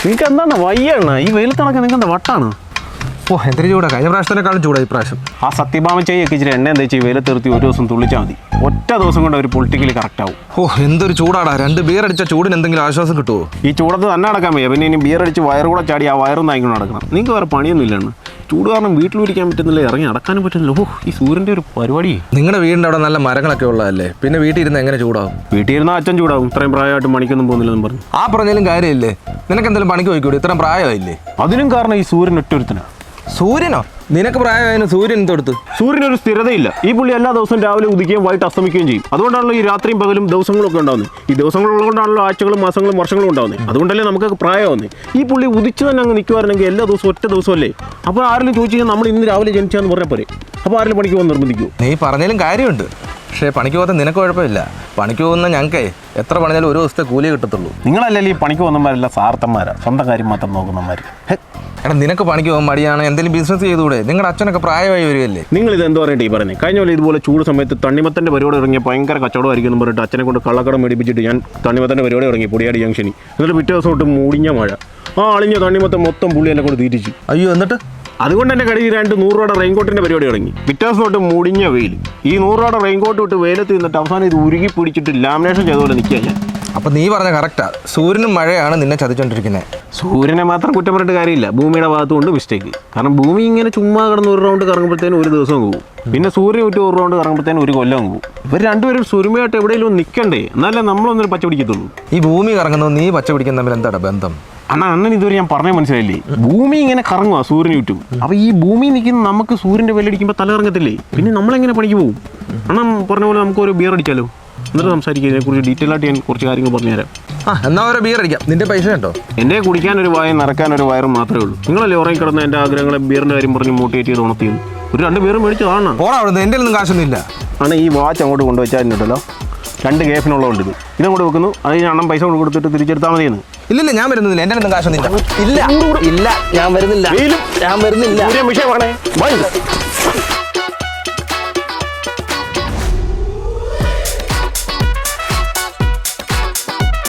നിങ്ങൾക്ക് എന്താണ് വയ്യാണ്? ഈ വെയിലത്തിണക്കെ നിങ്ങൾക്ക് എന്താ വട്ടാണ്? ഓ എന്തൊരു ചൂടാ. കഴിഞ്ഞ പ്രാവശ്യത്തിനേക്കാളും ചൂടാ ഇപ്രാവശ്യം ആ സത്യഭാമ ചെയ്യൊക്കെ ഇച്ചിരി എണ്ണ എന്താ വെയിൽ തീർത്തി ഒരു ദിവസം തുള്ളിച്ചാൽ മതി. ഒറ്റ ദിവസം കൊണ്ട് ഒരു പൊളിറ്റിക്കലി കറക്റ്റ് ആവും. ഓ എന്തൊരു ചൂടാടാ. രണ്ട് ബിയർ അടിച്ച ചൂടിന് എന്തെങ്കിലും ആശ്വാസം കിട്ടുമോ ഈ ചൂടത്ത് തന്നെ നടക്കാൻ വയ്യ. പിന്നെ ഇനി ബിയർ അടിച്ച് വയറ് കൂടെ ചാടി ആ വയറും നായിക്കൊണ്ട് നടക്കണം. നിങ്ങൾക്ക് വേറെ പണിയൊന്നും ഇല്ലാണ് ചൂട് കാരണം വീട്ടിൽ ഇരിക്കാൻ പറ്റുന്നില്ല ഇറങ്ങി നടക്കാനും പറ്റുന്നില്ല. ഓ ഈ സൂര്യന്റെ ഒരു പരിപാടി. നിങ്ങളുടെ വീടിന്റെ അവിടെ നല്ല മരങ്ങളൊക്കെ ഉള്ളതല്ലേ? പിന്നെ വീട്ടിൽ ഇരുന്ന് എങ്ങനെ ചൂടാവും? വീട്ടിൽ ഇരുന്ന അച്ഛൻ ചൂടാവും. ഇത്രയും പ്രായമായിട്ട് മണിക്കൊന്നും പോകുന്നില്ലെന്നും പറഞ്ഞു. ആ പറഞ്ഞാലും കാര്യമില്ലേ? നിനക്ക് എന്തെങ്കിലും പണിക്ക് പോയിക്കൂടി? ഇത്രയും പ്രായമായില്ലേ? അതിനും കാരണം ഈ സൂര്യൻ ഒറ്റൊരുത്തനാ. സൂര്യനോ? നിനക്ക് പ്രായമായതിന് സൂര്യൻ തൊടുത്ത് സൂര്യനൊരു സ്ഥിരതയില്ല. ഈ പുള്ളി എല്ലാ ദിവസവും രാവിലെ ഉദിക്കുകയും വൈകിട്ട് അസ്തമിക്കുകയും ചെയ്യും. അതുകൊണ്ടാണല്ലോ ഈ രാത്രിയും പകലും ദിവസങ്ങളൊക്കെ ഉണ്ടാവുന്നത്. ഈ ദിവസങ്ങളുള്ളതുകൊണ്ടാണല്ലോ ആഴ്ചകളും മാസങ്ങളും വർഷങ്ങളും ഉണ്ടാവുന്നത്. അതുകൊണ്ടല്ലേ നമുക്ക് പ്രായമാവുന്നത്. ഈ പുള്ളി ഉദിച്ചു തന്നെ അങ്ങ് നിൽക്കുമായിരുന്നെങ്കിൽ എല്ലാ ദിവസവും ഒറ്റ ദിവസമല്ലേ? അപ്പോൾ ആരെങ്കിലും ചോദിച്ചു കഴിഞ്ഞാൽ നമ്മൾ ഇന്ന് രാവിലെ ജനിച്ചാന്ന് പറഞ്ഞാൽ പോരെ. അപ്പോൾ ആരെങ്കിലും പണിക്ക് പോകാൻ നിർബന്ധിക്കുമോ നീ പറഞ്ഞാലും കാര്യമുണ്ട്. പക്ഷേ പണിക്ക് പോകാത്ത നിനക്ക് കുഴപ്പമില്ല. പണിക്ക് പോകുന്ന ഞങ്ങൾക്കേ എത്ര പണിഞ്ഞാലും ഒരു ദിവസത്തെ കൂലി കിട്ടത്തുള്ളൂ. നിങ്ങളല്ലല്ലേ ഈ പണിക്ക് പോകുന്നവരല്ല സാർത്ഥന്മാരാണ് സ്വന്തം കാര്യം മാത്രം നോക്കുന്നവന്മാർ എടാ നിനക്ക് പണിക്ക് പോകാൻ മടിയാണ്. എന്തെങ്കിലും ബിസിനസ് ചെയ്തുകൂടെ? നിങ്ങളുടെ അച്ഛനൊക്കെ പ്രായമായി വരുമല്ലേ നിങ്ങൾ ഇത് എന്തോ പറഞ്ഞിട്ട് ഈ പറഞ്ഞു? കഴിഞ്ഞ പോലെ ഇതുപോലെ ചൂട് സമയത്ത് തണ്ണിമത്തന്റെ പരിപാടി ഇറങ്ങിയ ഭയങ്കര കച്ചവടമായിരിക്കും എന്ന് പറഞ്ഞിട്ട് അച്ഛനെ കൊണ്ട് കള്ളക്കടം മേടിപ്പിച്ചിട്ട് ഞാൻ തണ്ണിമത്തന്റെ പരിപാടി ഇറങ്ങി പൊടിയാടി ജംഗ്ഷനി എന്നിട്ട് പിറ്റേ ദിവസം തൊട്ട് മൂടിഞ്ഞ മഴ. ആ അളിഞ്ഞ തണ്ണിമത്തം മൊത്തം പുള്ളി എന്നെ കൊണ്ട് തീറ്റിച്ചു. അയ്യോ എന്നിട്ട്? അതുകൊണ്ട് തന്നെ കടയിൽ രണ്ട് നൂറ് രൂപയുടെ റെയിൻകോട്ടിന്റെ പരിപാടി തുടങ്ങി. പിറ്റേഴ്സ് തൊട്ട് മുടിഞ്ഞ വെയിൽ. ഈ നൂറ് രൂപയുടെ റെയിൻകോട്ട് വിട്ട് വെയിലത്ത് നിന്നിട്ട് അവസാനം ഇത് ഉരുകി പിടിച്ചിട്ട് ലാമിനേഷൻ ചെയ്ത പോലെ നിൽക്കുക ഞാൻ. അപ്പം നീ പറഞ്ഞ കറക്റ്റാ സൂര്യനും മഴയാണ് നിന്നെ ചതിച്ചോണ്ടിരിക്കുന്നത് സൂര്യനെ മാത്രം കുറ്റം പറഞ്ഞിട്ട് കാര്യമില്ല. ഭൂമിയുടെ ഭാഗത്ത് കൊണ്ട് മിസ്റ്റേക്ക് കാരണം ഭൂമി ഇങ്ങനെ ചുമ്മാ കിടന്ന് ഒരു റൗണ്ട് കറങ്ങുമ്പോഴത്തേനും ഒരു ദിവസം പോകും. പിന്നെ സൂര്യൻ വിട്ട് ഒരു റൗണ്ട് കറങ്ങുമ്പോഴത്തേനും ഒരു കൊല്ലം പോകും. ഇവർ രണ്ടുപേരും സുരുമയായിട്ട് എവിടെയെങ്കിലും നിൽക്കണ്ടേ എന്നാലേ നമ്മളൊന്നൊരു പച്ച പിടിക്കത്തുള്ളൂ. ഈ ഭൂമി കറങ്ങുന്നത് നീ പച്ച പിടിക്കുന്ന തമ്മിൽ എന്താണ് ബന്ധം? അണ്ണാ അണ്ണൻ ഇതുവരെ ഞാൻ പറഞ്ഞ മനസ്സിലായില്ലേ? ഭൂമി ഇങ്ങനെ കറങ്ങുക സൂര്യന് ചുറ്റും. അപ്പൊ ഈ ഭൂമി നിൽക്കുന്ന നമുക്ക് സൂര്യന്റെ വെല്ലടിക്കുമ്പോ തല കറങ്ങത്തില്ലേ? പിന്നെ നമ്മളെങ്ങനെ പണിക്ക് പോകും അണ്ണൻ പറഞ്ഞ പോലെ നമുക്ക് ഒരു ബിയർ അടിച്ചാലോ? എന്നിട്ട് സംസാരിക്കുക ഇതിനെക്കുറിച്ച് ഡീറ്റെയിൽ ആയിട്ട് ഞാൻ കുറച്ച് കാര്യങ്ങൾ പറഞ്ഞുതരാം ആ എന്നാ ഒരു ബിയർ അടിക്കാം. നിന്റെ പൈസ ഉണ്ടോ? എന്റെ കുടിക്കാൻ ഒരു വായും നിറക്കാൻ ഒരു വയറും മാത്രമേ ഉള്ളൂ. നിങ്ങളല്ലേ ഉറങ്ങി കിടന്ന എന്റെ ആഗ്രഹങ്ങളെ ബിയറിന്റെ കാര്യം പറഞ്ഞ് മോട്ടിവേറ്റ് ചെയ്ത് ഉണർത്തിയത്? ഒരു രണ്ട് ബിയർ മേടിച്ചതാണ് പോടാ എന്റെ ഒന്നും കാശൊന്നും ഇല്ല ഈ വാച്ച് അങ്ങോട്ട് കൊണ്ടുവച്ചാലുണ്ടല്ലോ രണ്ട് കേഫിനുള്ളതുണ്ട് ഇത്. കൂടെ വെക്കുന്നു. അത് ഞാൻ അണ്ണം പൈസ കൊണ്ട് കൊടുത്തിട്ട് തിരിച്ചെടുത്താൽ മതിയെന്ന്. ഇല്ലില്ല ഞാൻ വരുന്നില്ല. എന്റെ ഒന്നും കാശൊന്നും ഇല്ല. ഇല്ല ഇല്ല ഞാൻ വരുന്നില്ല. ഞാൻ വരുന്നില്ല. വിഷയമാണേ.